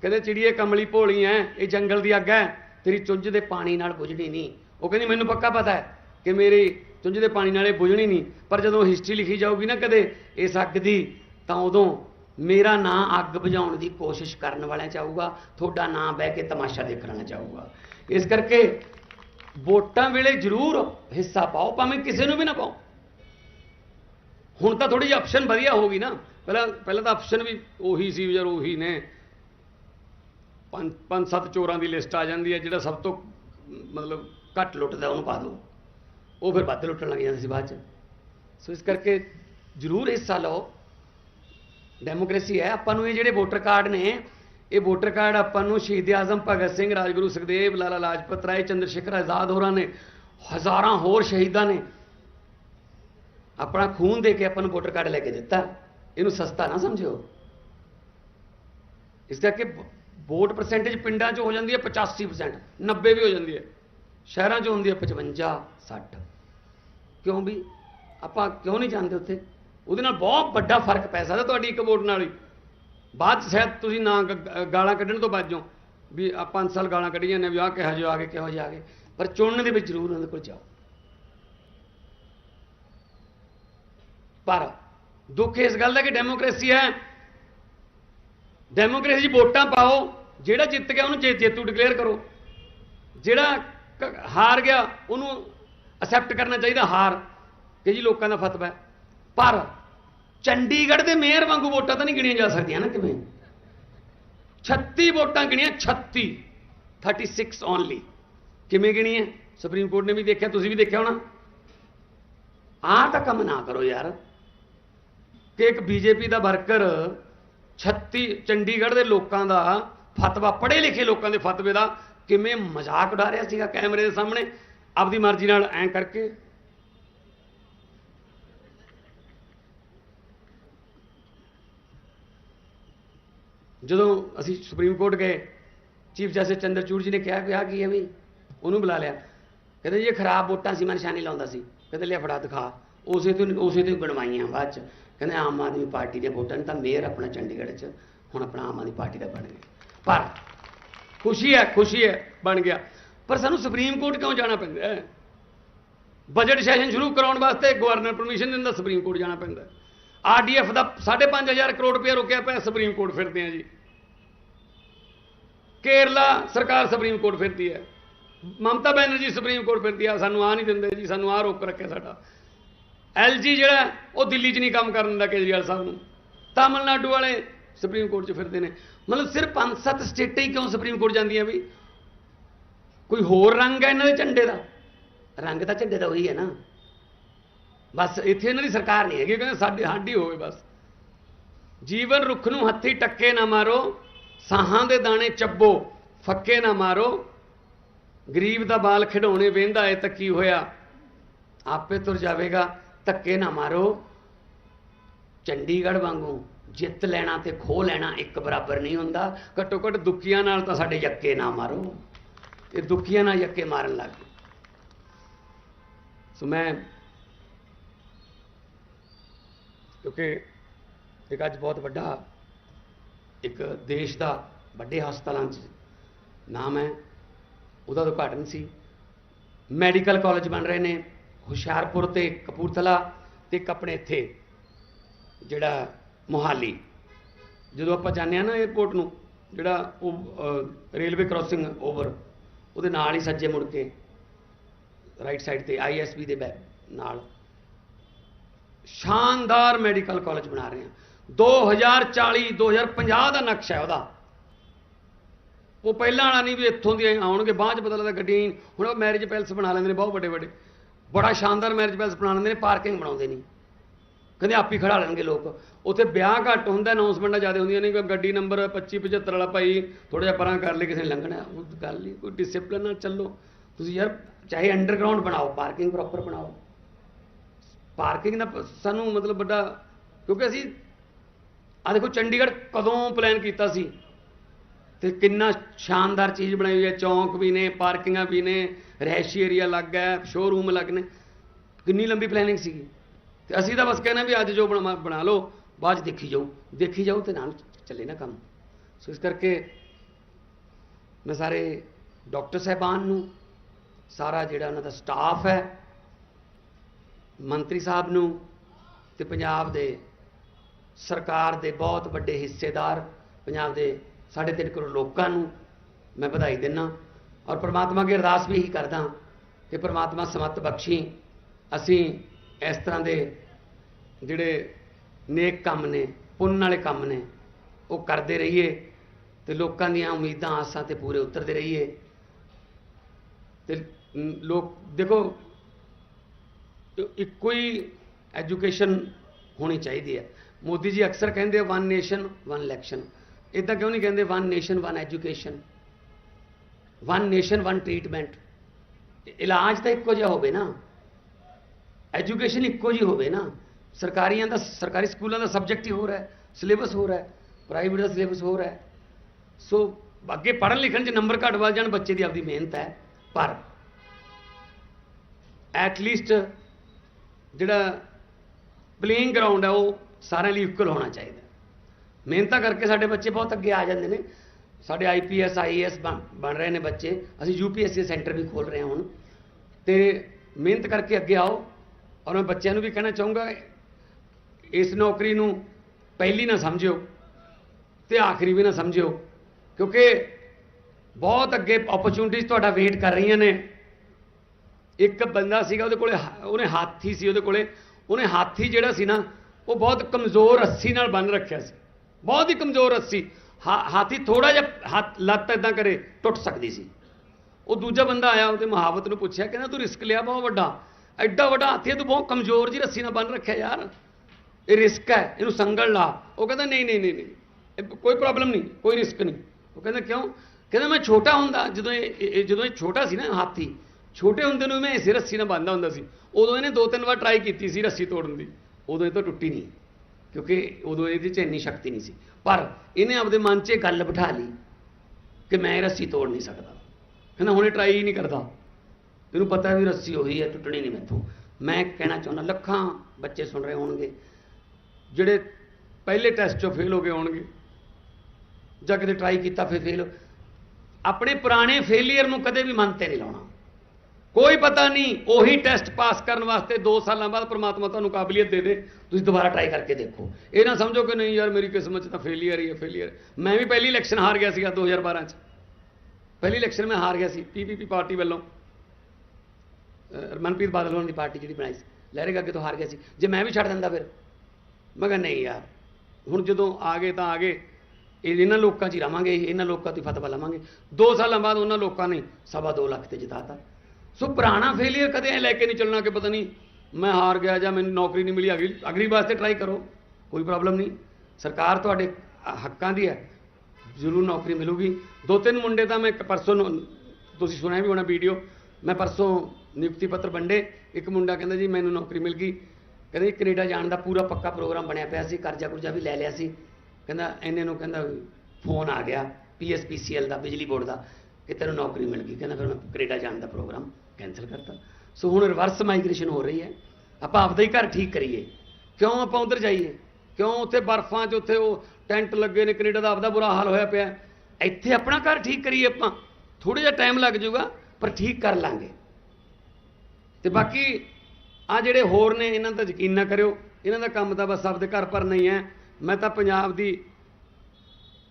ਕਹਿੰਦੇ ਚਿੜੀਏ ਕਮਲੀ ਭੋਲੀ ਐ, ਇਹ ਜੰਗਲ ਦੀ ਅੱਗ ਹੈ ਤੇਰੀ ਚੁੰਝ ਦੇ ਪਾਣੀ ਨਾਲ ਬੁਝਣੀ ਨਹੀਂ। ਉਹ ਕਹਿੰਦੀ, ਮੈਨੂੰ ਪੱਕਾ ਪਤਾ ਹੈ ਕਿ ਮੇਰੀ ਚੁੰਝ ਦੇ ਪਾਣੀ ਨਾਲ ਇਹ ਬੁਝਣੀ ਨਹੀਂ। ਪਰ ਜਦੋਂ ਹਿਸਟਰੀ ਲਿਖੀ ਜਾਊਗੀ ਨਾ ਕਦੇ, ਇਸ ਅੱਗ ਦੀ, ਤਾਂ ਉਦੋਂ ਮੇਰਾ ਨਾਂ ਅੱਗ ਬੁਝਾਉਣ ਦੀ ਕੋਸ਼ਿਸ਼ ਕਰਨ ਵਾਲਿਆਂ ਚ ਆਊਗਾ, ਤੁਹਾਡਾ ਨਾਂ ਬਹਿ ਕੇ ਤਮਾਸ਼ਾ ਦੇਖਣਾ ਚਾਹੂਗਾ ਇਸ ਕਰਕੇ ਵੋਟਾਂ ਵੇਲੇ ਜ਼ਰੂਰ ਹਿੱਸਾ ਪਾਓ, ਭਾਵੇਂ ਕਿਸੇ ਨੂੰ ਵੀ ਨਾ ਪਾਓ। ਹੁਣ ਤਾਂ ਥੋੜੀ ਜਿਹੀ ਆਪਸ਼ਨ ਵਧੀਆ ਹੋ ਗਈ ਨਾ। ਪਹਿਲਾਂ ਪਹਿਲਾਂ ਤਾਂ ਆਪਸ਼ਨ ਵੀ ਉਹੀ ਸੀ ਯਾਰ ਉਹੀ ਨੇ। ਪੰਜ ਪੰਜ, ਸੱਤ ਚੋਰਾਂ ਦੀ ਲਿਸਟ ਆ ਜਾਂਦੀ ਹੈ, ਜਿਹੜਾ ਸਭ ਤੋਂ ਮਤਲਬ ਘੱਟ ਲੁੱਟਦਾ ਉਹਨੂੰ ਪਾ ਦਿਓ ਉਹ ਫਿਰ ਵੱਧ ਲੁੱਟਣ ਲੱਗ ਜਾਂਦੇ ਸੀ ਬਾਅਦ ਚ। ਸੋ ਇਸ ਕਰਕੇ ਜ਼ਰੂਰ ਹਿੱਸਾ ਲਓ। ਡੈਮੋਕ੍ਰੇਸੀ ਹੈ, ਆਪਾਂ ਨੂੰ ਇਹ ਜਿਹੜੇ ਵੋਟਰ ਕਾਰਡ ਨੇ, ਇਹ ਵੋਟਰ ਕਾਰਡ ਆਪਾਂ ਨੂੰ ਸ਼ਹੀਦ ਆਜ਼ਮ ਭਗਤ ਸਿੰਘ, ਰਾਜਗੁਰੂ ਸੁਖਦੇਵ, ਲਾਲਾ ਲਾਜਪਤ ਰਾਏ ਚੰਦਰ ਸ਼ੇਖਰ ਆਜ਼ਾਦ ਹੋਰਾਂ ਨੇ, ਹਜ਼ਾਰਾਂ ਹੋਰ ਸ਼ਹੀਦਾਂ ਨੇ, ਆਪਣਾ ਖੂਨ ਦੇ ਕੇ ਆਪਾਂ ਨੂੰ ਵੋਟਰ ਕਾਰਡ ਲੈ ਕੇ ਦਿੱਤਾ। ਇਹਨੂੰ ਸਸਤਾ ਨਾ ਸਮਝਿਓ। ਇਸ ਕਰਕੇ ਵੋਟ ਪਰਸੈਂਟੇਜ ਪਿੰਡਾਂ 'ਚ ਹੋ ਜਾਂਦੀ ਹੈ 85% 90 ਵੀ ਹੋ ਜਾਂਦੀ ਹੈ। ਸ਼ਹਿਰਾਂ 'ਚ ਹੁੰਦੀ ਹੈ 55 60 ਕਿਉਂ ਵੀ? ਆਪਾਂ ਕਿਉਂ ਨਹੀਂ ਜਾਣਦੇ ਉੱਥੇ? ਉਹਦੇ ਨਾਲ ਬਹੁਤ ਵੱਡਾ ਫ਼ਰਕ ਪੈ ਸਕਦਾ ਤੁਹਾਡੀ ਇੱਕ ਵੋਟ ਨਾਲ ਹੀ ਬਾਅਦ 'ਚ ਸ਼ਾਇਦ ਤੁਸੀਂ ਨਾ ਗਾਲਾਂ ਕੱਢਣ ਤੋਂ ਬਾਅਦ ਜੋ ਵੀ ਆ 5 ਸਾਲ ਗਾਲਾਂ ਕੱਢੀਆਂ ਜਾਂਦੇ ਵੀ ਆਹ ਕਿਹੋ ਜਿਹਾ ਆ ਗਏ, ਕਿਹੋ ਜਿਹਾ ਆ ਗਏ। ਪਰ ਚੁਣਨ ਦੇ ਵਿੱਚ ਜ਼ਰੂਰ ਉਹਨਾਂ ਕੋਲ ਜਾਓ। ਪਰ ਦੁੱਖ ਇਸ ਗੱਲ ਦਾ ਕਿ ਡੈਮੋਕ੍ਰੇਸੀ ਹੈ। ਡੈਮੋਕ੍ਰੇਸੀ 'ਚ ਵੋਟਾਂ ਪਾਓ, ਜਿਹੜਾ ਜਿੱਤ ਗਿਆ ਉਹਨੂੰ ਜੇ- ਜੇਤੂ ਡਿਕਲੇਅਰ ਕਰੋ। ਜਿਹੜਾ ਹਾਰ ਗਿਆ ਉਹਨੂੰ ਅਸੈਪਟ ਕਰਨਾ ਚਾਹੀਦਾ ਹਾਰ, ਕਿ ਜੀ ਲੋਕਾਂ ਦਾ ਫਤਵਾ ਹੈ। ਪਰ ਚੰਡੀਗੜ੍ਹ ਦੇ ਮੇਅਰ ਵਾਂਗੂ ਵੋਟਾਂ ਤਾਂ ਨਹੀਂ ਗਿਣੀਆਂ ਜਾ ਸਕਦੀਆਂ ਨਾ ਕਿਵੇਂ? 36 ਵੋਟਾਂ ਗਿਣੀਆਂ 36 36 ਓਨਲੀ ਕਿਵੇਂ ਗਿਣੀਆਂ? ਸੁਪਰੀਮ ਕੋਰਟ ਨੇ ਵੀ ਦੇਖਿਆ, ਤੁਸੀਂ ਵੀ ਦੇਖਿਆ ਹੋਣਾ। ਆਹ ਤਾਂ ਕੰਮ ਨਾ ਕਰੋ ਯਾਰ। ਕਿ ਇੱਕ ਬੀਜੇਪੀ ਦਾ ਵਰਕਰ 36 ਚੰਡੀਗੜ੍ਹ ਦੇ ਲੋਕਾਂ ਦਾ ਫਤਵਾ ਪੜ੍ਹੇ ਲਿਖੇ ਲੋਕਾਂ ਦੇ ਫਤਵੇ ਦਾ ਕਿਵੇਂ ਮਜ਼ਾਕ ਉਡਾ ਰਿਹਾ ਸੀਗਾ ਕੈਮਰੇ ਦੇ ਸਾਹਮਣੇ। ਆਪਦੀ ਮਰਜ਼ੀ ਨਾਲ ਐਂ ਕਰਕੇ ਜਦੋਂ ਅਸੀਂ ਸੁਪਰੀਮ ਕੋਰਟ ਗਏ, ਚੀਫ ਜਸਟਿਸ ਚੰਦਰਚੂੜ ਜੀ ਨੇ ਕਿਹਾ ਕਿ ਆ ਕੀ ਹੈ ਵੀ? ਉਹਨੂੰ ਬੁਲਾ ਲਿਆ। ਕਹਿੰਦੇ ਜੀ, ਇਹ ਖਰਾਬ ਵੋਟਾਂ ਸੀ, ਮੈਂ ਨਿਸ਼ਾਨੀ ਲਾਉਂਦਾ ਸੀ। ਕਹਿੰਦੇ ਲਿਆ ਫੜਾ, ਦਿਖਾ। ਉਸੇ ਤੋਂ ਉਸੇ ਤੋਂ ਹੀ ਗਣਵਾਈਆਂ ਬਾਅਦ ਚ। ਕਹਿੰਦੇ ਆਮ ਆਦਮੀ ਪਾਰਟੀ ਦੇ ਵੋਟਾਂ ਨੇ ਤਾਂ ਮੇਅਰ ਆਪਣਾ ਚੰਡੀਗੜ੍ਹ ਚ, ਹੁਣ ਆਪਣਾ ਆਮ ਆਦਮੀ ਪਾਰਟੀ ਦਾ ਬਣ ਗਿਆ। ਪਰ ਖੁਸ਼ੀ ਹੈ ਖੁਸ਼ੀ ਹੈ, ਬਣ ਗਿਆ। ਪਰ ਸਾਨੂੰ ਸੁਪਰੀਮ ਕੋਰਟ ਕਿਉਂ ਜਾਣਾ ਪੈਂਦਾ ਹੈ? ਬਜਟ ਸੈਸ਼ਨ ਸ਼ੁਰੂ ਕਰਾਉਣ ਵਾਸਤੇ ਗਵਰਨਰ ਪਰਮਿਸ਼ਨ ਦਿੰਦਾ ਸੁਪਰੀਮ ਕੋਰਟ ਜਾਣਾ ਪੈਂਦਾ ਆਰਡੀਐਫ ਦਾ 5.5000 ਕਰੋੜ ਰੁਪਏ ਰੁਕਿਆ ਪਿਆ ਸੁਪਰੀਮ ਕੋਰਟ ਫਿਰਦੇ ਆ ਜੀ। ਕੇਰਲਾ ਸਰਕਾਰ ਸੁਪਰੀਮ ਕੋਰਟ ਫਿਰਦੀ ਹੈ। ਮਮਤਾ ਬੈਨਰਜੀ ਸੁਪਰੀਮ ਕੋਰਟ ਫਿਰਦੀ ਆ, ਸਾਨੂੰ ਆ ਨਹੀਂ ਦਿੰਦੇ ਜੀ, ਸਾਨੂੰ ਆ ਰੋਕ ਰੱਖਿਆ ਸਾਡਾ। ਐਲਜੀ ਜਿਹੜਾ, ਉਹ ਦਿੱਲੀ 'ਚ ਨਹੀਂ ਕੰਮ ਕਰਨ ਦਿੰਦਾ ਕੇਜਰੀਵਾਲ ਸਾਹਿਬ ਨੂੰ। ਤਾਮਿਲਨਾਡੂ ਵਾਲੇ ਸੁਪਰੀਮ ਕੋਰਟ 'ਚ ਫਿਰਦੇ ਨੇ। ਮਤਲਬ ਸਿਰਫ ਪੰਜ ਸੱਤ ਸਟੇਟਾਂ ਹੀ ਕਿਉਂ ਸੁਪਰੀਮ ਕੋਰਟ ਜਾਂਦੀਆਂ ਵੀ? ਕੋਈ ਹੋਰ ਰੰਗ ਹੈ ਇਹਨਾਂ ਦੇ ਝੰਡੇ ਦਾ? ਰੰਗ ਤਾਂ ਝੰਡੇ ਦਾ ਉਹੀ ਹੈ ਨਾ। ਬਸ ਇੱਥੇ ਇਹਨਾਂ ਦੀ ਸਰਕਾਰ ਨਹੀਂ ਹੈਗੀ ਕਹਿੰਦੇ ਸਾਡੇ ਸਾਡੀ ਹੋਵੇ ਬਸ। ਜੀਵਨ ਰੁੱਖ ਨੂੰ ਹੱਥੀ ਟੱਕੇ ਨਾ ਮਾਰੋ, ਸਾਹਾਂ ਦੇ ਦਾਣੇ ਚੱਬੋ, ਫੱਕੇ ਨਾ ਮਾਰੋ। ਗਰੀਬ ਦਾ ਬਾਲ ਖਿਡੌਣੇ ਵੇਂਦਾ ਏ ਤਾਂ ਕੀ ਹੋਇਆ? ਆਪੇ ਤੁਰ ਜਾਵੇਗਾ, ਧੱਕੇ ਨਾ ਮਾਰੋ। ਚੰਡੀਗੜ੍ਹ ਵਾਂਗੂ ਜਿੱਤ ਲੈਣਾ ਤੇ ਖੋ ਲੈਣਾ ਇੱਕ ਬਰਾਬਰ ਨਹੀਂ ਹੁੰਦਾ। ਘੱਟੋ ਘੱਟ ਦੁੱਖੀਆਂ ਨਾਲ ਤਾਂ ਸਾਡੇ ਯੱਕੇ ਨਾ ਮਾਰੋ। ਇਹ ਦੁੱਖੀਆਂ ਨਾਲ ਯੱਕੇ ਮਾਰਨ ਲੱਗ ਸੋ ਮੈਂ ਕਿਉਂਕਿ ਇੱਕ ਅੱਜ ਬਹੁਤ ਵੱਡਾ ਇੱਕ ਦੇਸ਼ ਦਾ ਵੱਡੇ ਹਸਪਤਾਲਾਂ 'ਚ ਨਾਮ ਹੈ, ਉਹਦਾ ਉਦਘਾਟਨ ਸੀ। ਮੈਡੀਕਲ ਕਾਲਜ ਬਣ ਰਹੇ ਨੇ, ਹੁਸ਼ਿਆਰਪੁਰ ਤੇ ਕਪੂਰਥਲਾ ਤੇ ਇੱਕ ਆਪਣੇ ਇੱਥੇ ਜਿਹੜਾ ਮੋਹਾਲੀ। ਜਦੋਂ ਆਪਾਂ ਜਾਂਦੇ ਆ ਨਾ 에어ਪੋਰਟ ਨੂੰ, ਜਿਹੜਾ ਉਹ ਰੇਲਵੇ ਕ੍ਰਾਸਿੰਗ ਓਵਰ ਉਹਦੇ ਨਾਲ ਹੀ ਸੱਜੇ ਮੁੜ ਕੇ ਰਾਈਟ ਸਾਈਡ ਤੇ ਆਈਐਸਬੀ ਦੇ ਬੈ- ਨਾਲ। ਸ਼ਾਨਦਾਰ ਮੈਡੀਕਲ ਕਾਲਜ ਬਣਾ ਰਹੇ ਆ 2040 2050 ਦਾ ਨਕਸ਼ਾ ਹੈ ਉਹਦਾ। ਉਹ ਪਹਿਲਾਂ ਵਾਲਾ ਨਹੀਂ ਵੀ ਇੱਥੋਂ ਦੀ ਆਉਣਗੇ, ਬਾਅਦ ਚ ਪਤਾ ਲੱਗਦਾ ਗੱਡੀਆਂ ਹੁਣ ਉਹ ਮੈਰਿਜ ਪੈਲਸ ਬਣਾ ਲੈਂਦੇ ਨੇ, ਬਹੁਤ ਵੱਡੇ ਵੱਡੇ। ਬੜਾ ਸ਼ਾਨਦਾਰ ਮੈਰਿਜ ਪੈਲਸ ਬਣਾ ਲੈਂਦੇ ਨੇ ਪਾਰਕਿੰਗ ਬਣਾਉਂਦੇ ਨਹੀਂ। ਕਹਿੰਦੇ ਆਪ ਹੀ ਖੜਾ ਲੈਣਗੇ ਲੋਕ। ਉੱਥੇ ਵਿਆਹ ਘੱਟ ਹੁੰਦਾ ਅਨਾਉਂਸਮੈਂਟਾਂ ਜ਼ਿਆਦਾ ਹੁੰਦੀਆਂ ਨੇ ਕਿ ਗੱਡੀ ਨੰਬਰ 25 75 ਵਾਲਾ ਭਾਈ ਥੋੜਾ ਜਿਹਾ ਪਰਾਂ ਕਰ ਲਈ ਕਿਸੇ ਨੇ ਲੰਘਣਾ ਉਹ ਗੱਲ ਨਹੀਂ ਕੋਈ ਡਿਸਪਲਿਨ ਨਾਲ ਚੱਲੋ। ਤੁਸੀਂ ਯਾਰ, ਚਾਹੇ ਅੰਡਰਗਰਾਉਂਡ ਬਣਾਓ ਪਾਰਕਿੰਗ ਪ੍ਰੋਪਰ ਬਣਾਓ। ਪਾਰਕਿੰਗ ਦਾ ਸਾਨੂੰ ਮਤਲਬ ਵੱਡਾ, ਕਿਉਂਕਿ ਅਸੀਂ ਆ ਦੇਖੋ ਚੰਡੀਗੜ੍ਹ ਕਦੋਂ ਪਲਾਨ ਕੀਤਾ ਸੀ? ਤੇ ਕਿੰਨਾ ਸ਼ਾਨਦਾਰ ਚੀਜ਼ ਬਣਾਈ ਹੋਈ ਹੈ, ਚੌਂਕ ਵੀ ਨੇ, ਪਾਰਕਿੰਗਾਂ ਵੀ ਨੇ ਰਹਿਸ਼ੀ ਏਰੀਆ ਲੱਗ ਹੈ ਸ਼ੋਰੂਮ ਲੱਗ ਨੇ। ਕਿੰਨੀ ਲੰਬੀ ਪਲੈਨਿੰਗ ਸੀਗੀ। ਤੇ ਅਸੀਂ ਤਾਂ ਬਸ ਕਹਿੰਦੇ ਵੀ ਅੱਜ ਜੋ ਬਣਾ ਬਣਾ ਲਓ, ਬਾਅਦ 'ਚ ਦੇਖੀ ਜਾਊ। ਦੇਖੀ ਜਾਓ ਤੇ ਨਾਲ ਚੱਲੇ ਨਾ ਕੰਮ। ਸੋ ਇਸ ਕਰਕੇ ਮੈਂ ਸਾਰੇ ਡਾਕਟਰ ਸਾਹਿਬਾਨ ਨੂੰ, ਸਾਰਾ ਜਿਹੜਾ ਉਹਨਾਂ ਦਾ ਸਟਾਫ ਹੈ ਮੰਤਰੀ ਸਾਹਿਬ ਨੂੰ ਤੇ ਪੰਜਾਬ ਦੇ ਸਰਕਾਰ ਦੇ ਬਹੁਤ ਵੱਡੇ ਹਿੱਸੇਦਾਰ, ਪੰਜਾਬ ਦੇ 3.5 ਕਰੋੜ ਲੋਕਾਂ ਨੂੰ ਮੈਂ ਵਧਾਈ ਦਿੰਦਾ ਔਰ ਪ੍ਰਮਾਤਮਾ ਅੱਗੇ ਅਰਦਾਸ ਵੀ ਹੀ ਕਰਦਾ ਕਿ ਪ੍ਰਮਾਤਮਾ ਸਮਤ ਬਖਸ਼ੀ। ਅਸੀਂ ਇਸ ਤਰ੍ਹਾਂ ਦੇ ਜਿਹੜੇ ਨੇਕ ਕੰਮ ਨੇ, ਪੁੰਨ ਵਾਲੇ ਕੰਮ ਨੇ, ਉਹ ਕਰਦੇ ਰਹੀਏ ਤੇ ਲੋਕਾਂ ਦੀਆਂ ਉਮੀਦਾਂ, ਆਸਾਂ ਤੇ ਪੂਰੇ ਉਤਰਦੇ ਰਹੀਏ। ਤੇ ਲੋਕ, ਦੇਖੋ ਇੱਕੋ ਹੀ ਐਜੂਕੇਸ਼ਨ ਹੋਣੀ ਚਾਹੀਦੀ ਹੈ। ਮੋਦੀ ਜੀ ਅਕਸਰ ਕਹਿੰਦੇ ਵਨ ਨੇਸ਼ਨ ਵਨ ਇਲੈਕਸ਼ਨ ਇਦਾਂ ਕਿਉਂ ਨਹੀਂ ਕਹਿੰਦੇ one nation one education one nation one treatment ਇਲਾਜ ਤਾਂ ਇੱਕੋ ਜਿਹਾ ਹੋਵੇ ਨਾ। ਐਜੂਕੇਸ਼ਨ ਇੱਕੋ ਜਿਹੀ ਹੋਵੇ ਨਾ। ਸਰਕਾਰੀਆਂ ਦਾ, ਸਰਕਾਰੀ ਸਕੂਲਾਂ ਦਾ ਸਬਜੈਕਟ ਹੀ ਹੋ ਰਿਹਾ ਹੈ ਸਿਲੇਬਸ ਹੋ ਰਿਹਾ ਹੈ ਪ੍ਰਾਈਵੇਟ ਦਾ ਸਿਲੇਬਸ ਹੋ ਰਿਹਾ ਹੈ। ਸੋ ਅੱਗੇ ਪੜ੍ਹਨ ਲਿਖਣ 'ਚ ਨੰਬਰ ਘੱਟ ਵੱਧ ਜਾਣ, ਬੱਚੇ ਦੀ ਆਪਦੀ ਮਿਹਨਤ ਹੈ। ਪਰ ਐਟ ਲੀਸਟ ਜਿਹੜਾ ਪਲੇਇੰਗ ਗਰਾਊਂਡ ਹੈ ਉਹ ਸਾਰਿਆਂ ਲਈ ਇਕੁਅਲ ਹੋਣਾ ਚਾਹੀਦਾ। ਮਿਹਨਤਾਂ ਕਰਕੇ ਸਾਡੇ ਬੱਚੇ ਬਹੁਤ ਅੱਗੇ ਆ ਜਾਂਦੇ ਨੇ। ਸਾਡੇ ਆਈਪੀਐਸ ਆਈਏਐਸ ਬਣ ਰਹੇ ਨੇ ਬੱਚੇ। ਅਸੀਂ ਯੂਪੀਐਸਸੀ ਸੈਂਟਰ ਵੀ ਖੋਲ ਰਹੇ ਹਾਂ ਹੁਣ। ਤੇ ਮਿਹਨਤ ਕਰਕੇ ਅੱਗੇ ਆਓ। ਔਰ ਮੈਂ ਬੱਚਿਆਂ ਨੂੰ ਵੀ ਕਹਿਣਾ ਚਾਹੂੰਗਾ, ਇਸ ਨੌਕਰੀ ਨੂੰ ਪਹਿਲੀ ਨਾ ਸਮਝਿਓ ਤੇ ਆਖਰੀ ਵੀ ਨਾ ਸਮਝਿਓ। ਕਿਉਂਕਿ ਬਹੁਤ ਅੱਗੇ ਓਪਰਚੁਨਿਟੀਜ਼ ਤੁਹਾਡਾ ਵੇਟ ਕਰ ਰਹੀਆਂ ਨੇ। ਇੱਕ ਬੰਦਾ ਸੀਗਾ ਉਹਦੇ ਕੋਲੇ ਹਾ- ਉਹਨੇ ਹਾਥੀ ਸੀ ਉਹਦੇ ਕੋਲੇ। ਉਹਨੇ ਹਾਥੀ ਜਿਹੜਾ ਸੀ ਨਾ, ਉਹ ਬਹੁਤ ਕਮਜ਼ੋਰ ਰੱਸੀ ਨਾਲ ਬੰਨ ਰੱਖਿਆ ਸੀ। ਬਹੁਤ ਹੀ ਕਮਜ਼ੋਰ ਰੱਸੀ। ਹਾ- ਹਾਥੀ ਥੋੜਾ ਜਿਹਾ ਹੱਥ, ਲੱਤ ਇਦਾਂ ਕਰੇ, ਟੁੱਟ ਸਕਦੀ ਸੀ। ਉਹ ਦੂਜਾ ਬੰਦਾ ਆਇਆ, ਉਹਦੇ ਮਹਾਵਤ ਨੂੰ ਪੁੱਛਿਆ, ਕਹਿੰਦਾ, ਤੂੰ ਰਿਸਕ ਲਿਆ, ਬਹੁਤ ਵੱਡਾ। ਐਡਾ ਵੱਡਾ ਹਾਥੀ ਹੈ, ਤੂੰ ਬਹੁਤ ਕਮਜ਼ੋਰ ਜੀ ਰੱਸੀ ਨਾਲ ਬੰਨ ਰੱਖਿਆ ਯਾਰ। ਇਹ ਰਿਸਕ ਹੈ, ਇਹਨੂੰ ਸੰਗਲ ਲਾ। ਉਹ ਕਹਿੰਦਾ, ਨਹੀਂ ਨਹੀਂ ਨਹੀਂ ਨਹੀਂ। ਇਹ ਕੋਈ ਪ੍ਰੋਬਲਮ ਨਹੀਂ, ਕੋਈ ਰਿਸਕ ਨਹੀਂ। ਉਹ ਕਹਿੰਦਾ, ਕਿਉਂ? ਕਹਿੰਦਾ, ਮੈਂ ਛੋਟਾ ਹੁੰਦਾ, ਜਦੋਂ ਇਹ- ਜਦੋਂ ਇਹ ਛੋਟਾ ਸੀ ਨਾ ਹਾਥੀ ਛੋਟੇ ਹੁੰਦੇ ਨੂੰ ਮੈਂ ਇਸੇ ਰੱਸੀ ਨਾਲ ਬੰਨਦਾ ਹੁੰਦਾ ਸੀ। ਉਦੋਂ ਇਹਨੇ ਦੋ ਤਿੰਨ ਵਾਰ ਟਰਾਈ ਕੀਤੀ ਸੀ ਰੱਸੀ ਤੋੜਨ ਦੀ। ਉਦੋਂ ਇਹ ਤੋਂ ਟੁੱਟੀ ਨਹੀਂ, ਕਿਉਂਕਿ ਉਦੋਂ ਇਹਦੇ 'ਚ ਇੰਨੀ ਸ਼ਕਤੀ ਨਹੀਂ ਸੀ। ਪਰ ਇਹਨੇ ਆਪਦੇ ਮਨ 'ਚ ਗੱਲ ਬਿਠਾ ਲਈ ਕਿ ਮੈਂ ਇਹ ਰੱਸੀ ਤੋੜ ਨਹੀਂ ਸਕਦਾ। ਕਹਿੰਦਾ, ਹੁਣੇ ਟਰਾਈ ਹੀ ਨਹੀਂ ਕਰਦਾ। ਇਹਨੂੰ ਪਤਾ ਵੀ ਰੱਸੀ ਉਹੀ ਹੈ, ਟੁੱਟਣੀ ਨਹੀਂ ਮੈਥੋਂ। ਮੈਂ ਕਹਿਣਾ ਚਾਹੁੰਦਾ, ਲੱਖਾਂ ਬੱਚੇ ਸੁਣ ਰਹੇ ਹੋਣਗੇ। ਜਿਹੜੇ ਪਹਿਲੇ ਟੈਸਟ 'ਚੋਂ ਫੇਲ ਹੋ ਗਏ ਹੋਣਗੇ। ਜਾਂ ਕਿਤੇ ਟਰਾਈ ਕੀਤਾ, ਫਿਰ ਫੇਲ ਆਪਣੇ ਪੁਰਾਣੇ ਫੇਲਿਅਰ ਨੂੰ ਕਦੇ ਵੀ ਮਨ ਤੇ ਨਹੀਂ ਲਾਉਣਾ। ਕੋਈ ਪਤਾ ਨਹੀਂ, ਉਹੀ ਟੈਸਟ ਪਾਸ ਕਰਨ ਵਾਸਤੇ 2 ਸਾਲਾਂ ਬਾਅਦ ਪ੍ਰਮਾਤਮਾ ਤੁਹਾਨੂੰ ਕਾਬਲੀਅਤ ਦੇ ਦੇ, ਤੁਸੀਂ ਦੁਬਾਰਾ ਟਰਾਈ ਕਰਕੇ ਦੇਖੋ। ਇਹ ਨਾ ਸਮਝੋ ਕਿ ਨਹੀਂ ਯਾਰ, ਮੇਰੀ ਕਿਸਮਤ 'ਚ ਤਾਂ ਫੇਲੀਅਰ ਹੀ ਹੈ ਫੇਲੀਅਰ ਮੈਂ ਵੀ ਪਹਿਲੀ ਇਲੈਕਸ਼ਨ ਹਾਰ ਗਿਆ ਸੀਗਾ 2012 'ਚ। ਪਹਿਲੀ ਇਲੈਕਸ਼ਨ ਮੈਂ ਹਾਰ ਗਿਆ ਸੀ ਪੀਪੀਪੀ ਪਾਰਟੀ ਵੱਲੋਂ। ਮਨਪ੍ਰੀਤ ਬਾਦਲ ਹੋਣ ਦੀ ਪਾਰਟੀ ਜਿਹੜੀ ਬਣਾਈ ਸੀ। ਲਹਿਰੇ ਅੱਗੇ ਤੋਂ ਹਾਰ ਗਿਆ ਸੀ। ਜੇ ਮੈਂ ਵੀ ਛੱਡ ਦਿੰਦਾ ਫਿਰ? ਮੈਂ ਕਿਹਾ ਨਹੀਂ ਯਾਰ, ਹੁਣ ਜਦੋਂ ਆ ਗਏ ਤਾਂ ਆ ਗਏ। ਇਹ ਇਹਨਾਂ ਲੋਕਾਂ 'ਚ ਹੀ ਰਵਾਂਗੇ ਇਹਨਾਂ ਲੋਕਾਂ ਤੋਂ ਫਤਵਾ ਲਵਾਂਗੇ। 2 ਸਾਲਾਂ ਬਾਅਦ ਉਹਨਾਂ ਲੋਕਾਂ ਨੇ ਸਵਾ ਦੋ ਲੱਖ ਤੇ ਜਿਤਾਤਾ। ਸੋ ਪੁਰਾਣਾ ਫੇਲਿਅਰ ਕਦੇ ਐ ਲੈ ਕੇ ਨਹੀਂ ਚੱਲਣਾ ਕਿ ਪਤਾ ਨਹੀਂ ਮੈਂ ਹਾਰ ਗਿਆ ਜਾਂ ਮੈਨੂੰ ਨੌਕਰੀ ਨਹੀਂ ਮਿਲੀ, ਅਗਲੀ ਅਗਲੀ ਵਾਸਤੇ ਟਰਾਈ ਕਰੋ, ਕੋਈ ਪ੍ਰੋਬਲਮ ਨਹੀਂ। ਸਰਕਾਰ ਤੁਹਾਡੇ ਹੱਕਾਂ ਦੀ ਹੈ, ਜ਼ਰੂਰ ਨੌਕਰੀ ਮਿਲੂਗੀ। ਦੋ ਤਿੰਨ ਮੁੰਡੇ ਤਾਂ ਮੈਂ ਪਰਸੋਂ ਨੂੰ- ਤੁਸੀਂ ਸੁਣਿਆ ਵੀ ਹੋਣਾ ਵੀਡੀਓ, ਮੈਂ ਪਰਸੋਂ ਨਿਯੁਕਤੀ ਪੱਤਰ ਵੰਡੇ, ਇੱਕ ਮੁੰਡਾ ਕਹਿੰਦਾ ਜੀ ਮੈਨੂੰ ਨੌਕਰੀ ਮਿਲ ਗਈ। ਕਹਿੰਦਾ ਜੀ ਕੈਨੇਡਾ ਜਾਣ ਦਾ ਪੂਰਾ ਪੱਕਾ ਪ੍ਰੋਗਰਾਮ ਬਣਿਆ ਪਿਆ ਸੀ, ਕਰਜ਼ਾ ਕੁਰਜ਼ਾ ਵੀ ਲੈ ਲਿਆ ਸੀ। ਕਹਿੰਦਾ ਇੰਨੇ ਨੂੰ ਕਹਿੰਦਾ ਫੋਨ ਆ ਗਿਆ ਪੀਐਸਪੀਸੀਐਲ ਦਾ, ਬਿਜਲੀ ਬੋਰਡ ਦਾ, ਕਿ ਤੈਨੂੰ ਨੌਕਰੀ ਮਿਲ ਗਈ। ਕਹਿੰਦਾ ਫਿਰ ਮੈਂ ਕੈਨੇਡਾ ਜਾਣ ਦਾ ਪ੍ਰੋਗਰਾਮ ਕੈਨਸਲ ਕਰਤਾ। ਸੋ ਹੁਣ ਰਿਵਰਸ ਮਾਈਗ੍ਰੇਸ਼ਨ ਹੋ ਰਹੀ ਹੈ। ਆਪਾਂ ਆਪਦਾ ਹੀ ਘਰ ਠੀਕ ਕਰੀਏ। ਕਿਉਂ ਆਪਾਂ ਉਧਰ ਜਾਈਏ? ਕਿਉਂ ਉੱਥੇ ਬਰਫਾਂ 'ਚ ਉੱਥੇ ਉਹ ਟੈਂਟ ਲੱਗੇ ਨੇ ਕੈਨੇਡਾ ਦਾ? ਆਪਦਾ ਬੁਰਾ ਹਾਲ ਹੋਇਆ ਪਿਆ। ਇੱਥੇ ਆਪਣਾ ਘਰ ਠੀਕ ਕਰੀਏ ਆਪਾਂ। ਥੋੜਾ ਜਿਹਾ ਟਾਈਮ ਲੱਗ ਜਾਊਗਾ, ਪਰ ਠੀਕ ਕਰ ਲਾਂਗੇ। ਤੇ ਬਾਕੀ ਆ ਜਿਹੜੇ ਹੋਰ ਨੇ, ਇਹਨਾਂ ਦਾ ਯਕੀਨ ਨਾ ਕਰਿਓ। ਇਹਨਾਂ ਦਾ ਕੰਮ ਤਾਂ ਬਸ ਆਪਦੇ ਘਰ ਪਰ ਨਹੀਂ ਹੈ। ਮੈਂ ਤਾਂ ਪੰਜਾਬ ਦੀ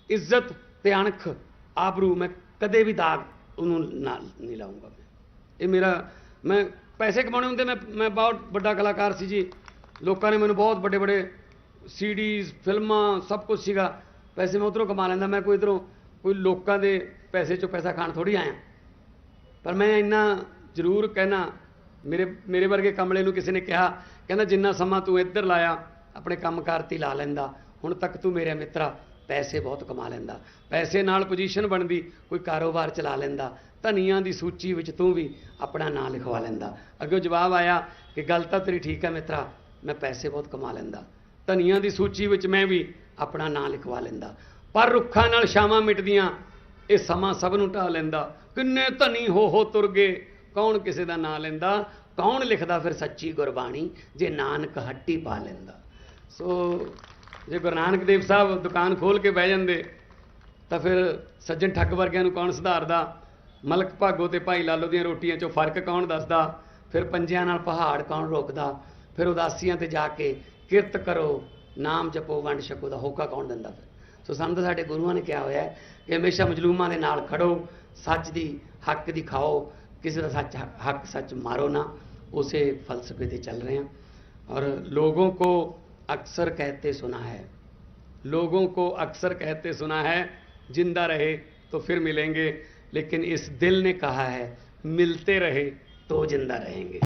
ਇੱਜ਼ਤ ਤੇ ਅਣਖ ਆਬਰੂ ਮੈਂ ਕਦੇ ਵੀ ਦਾਗ ਉਹਨੂੰ ਨਾਲ ਨਹੀਂ ਲਾਉਂਗਾ ਮੈਂ। ਇਹ ਮੇਰਾ, ਮੈਂ ਪੈਸੇ ਕਮਾਉਣੇ ਹੁੰਦੇ, ਮੈਂ ਮੈਂ ਬਹੁਤ ਵੱਡਾ ਕਲਾਕਾਰ ਸੀ ਜੀ। ਲੋਕਾਂ ਨੇ ਮੈਨੂੰ ਬਹੁਤ ਵੱਡੇ ਵੱਡੇ ਸੀਡੀਜ਼, ਫਿਲਮਾਂ, ਸਭ ਕੁਝ ਸੀਗਾ। ਪੈਸੇ ਮੈਂ ਉਧਰੋਂ ਕਮਾ ਲੈਂਦਾ, ਮੈਂ ਕੋਈ ਇਧਰੋਂ ਕੋਈ ਲੋਕਾਂ ਦੇ ਪੈਸੇ ਚੋਂ ਪੈਸਾ ਖਾਣ ਥੋੜੀ ਆਇਆ। ਪਰ ਮੈਂ ਇੰਨਾ ਜ਼ਰੂਰ ਕਹਿਣਾ, ਮੇਰੇ ਮੇਰੇ ਵਰਗੇ ਕਮਲੇ ਨੂੰ ਕਿਸੇ ਨੇ ਕਿਹਾ, ਕਹਿੰਦਾ ਜਿੰਨਾ ਸਮਾਂ ਤੂੰ ਇੱਧਰ ਲਾਇਆ, ਆਪਣੇ ਕੰਮਕਾਰ ਤੇ ਹੀ ਲਾ ਲੈਂਦਾ। ਹੁਣ ਤੱਕ ਤੂੰ ਮੇਰੇ ਮਿੱਤਰਾ ਪੈਸੇ ਬਹੁਤ ਕਮਾ ਲੈਂਦਾ। ਪੈਸੇ ਨਾਲ ਪੋਜੀਸ਼ਨ ਬਣਦੀ, ਕੋਈ ਕਾਰੋਬਾਰ ਚਲਾ ਲੈਂਦਾ, ਧਨੀਆਂ ਦੀ ਸੂਚੀ ਵਿੱਚ ਤੂੰ ਵੀ ਆਪਣਾ ਨਾਂ ਲਿਖਵਾ ਲੈਂਦਾ। ਅੱਗੇ ਜਵਾਬ ਆਇਆ ਕਿ ਗੱਲ ਤਾਂ ਤੇਰੀ ਠੀਕ ਹੈ ਮਿੱਤਰਾ, ਮੈਂ ਪੈਸੇ ਬਹੁਤ ਕਮਾ ਲੈਂਦਾ। ਧਨੀਆਂ ਦੀ ਸੂਚੀ ਵਿੱਚ ਮੈਂ ਵੀ ਆਪਣਾ ਨਾਂ ਲਿਖਵਾ ਲੈਂਦਾ। ਪਰ ਰੁੱਖਾਂ ਨਾਲ ਛਾਵਾਂ ਮਿਟਦੀਆਂ, ਇਹ ਸਮਾਂ ਸਭ ਨੂੰ ਢਾ ਲੈਂਦਾ। ਕਿੰਨੇ ਧਨੀ ਹੋ ਹੋ ਤੁਰ ਗਏ, ਕੌਣ ਕਿਸੇ ਦਾ ਨਾਂ ਲੈਂਦਾ? ਕੌਣ ਲਿਖਦਾ ਫਿਰ ਸੱਚੀ ਗੁਰਬਾਣੀ, ਜੇ ਨਾਨਕ ਹੱਟੀ ਪਾ ਲੈਂਦਾ? ਸੋ ਜੇ ਗੁਰੂ ਨਾਨਕ ਦੇਵ ਸਾਹਿਬ ਦੁਕਾਨ ਖੋਲ ਕੇ ਬਹਿ ਜਾਂਦੇ, ਤਾਂ ਫਿਰ ਸੱਜਣ ਠੱਗ ਵਰਗਿਆਂ ਨੂੰ ਕੌਣ ਸੁਧਾਰਦਾ? ਮਲਕ ਭਾਗੋ ਤੇ ਭਾਈ ਲਾਲੋ ਦੀਆਂ ਰੋਟੀਆਂ 'ਚੋਂ ਫ਼ਰਕ ਕੌਣ ਦੱਸਦਾ? ਫਿਰ ਪੰਜਿਆਂ ਨਾਲ ਪਹਾੜ ਕੌਣ ਰੋਕਦਾ? ਫਿਰ ਉਦਾਸੀਆਂ ਤੇ ਜਾ ਕੇ ਕਿਰਤ ਕਰੋ, ਨਾਮ ਜਪੋ, ਵੰਡ ਛਕੋ, ਦਾ ਹੋਕਾ ਕੌਣ ਦਿੰਦਾ ਫਿਰ? ਸੋ ਸਾਨੂੰ ਤਾਂ ਸਾਡੇ ਗੁਰੂਆਂ ਨੇ ਕਿਹਾ ਹੋਇਆ ਕਿ ਹਮੇਸ਼ਾ ਮਜਲੂਮਾਂ ਦੇ ਨਾਲ ਖੜੋ, ਸੱਚ ਦੀ ਹੱਕ ਦੀ ਖਾਓ, ਕਿਸੇ ਦਾ ਸੱਚ ਹੱਕ ਸੱਚ ਮਾਰੋ ਨਾ, ਉਸੇ ਫਲਸਫੇ ਤੇ ਚੱਲ ਰਹੇ ਹਾਂ। ਔਰ ਲੋਗੋਂ ਕੋ अक्सर कहते सुना है। लोगों को अक्सर कहते सुना है, ज़िंदा रहे तो फिर मिलेंगे, लेकिन इस दिल ने कहा है, मिलते रहे तो ज़िंदा रहेंगे।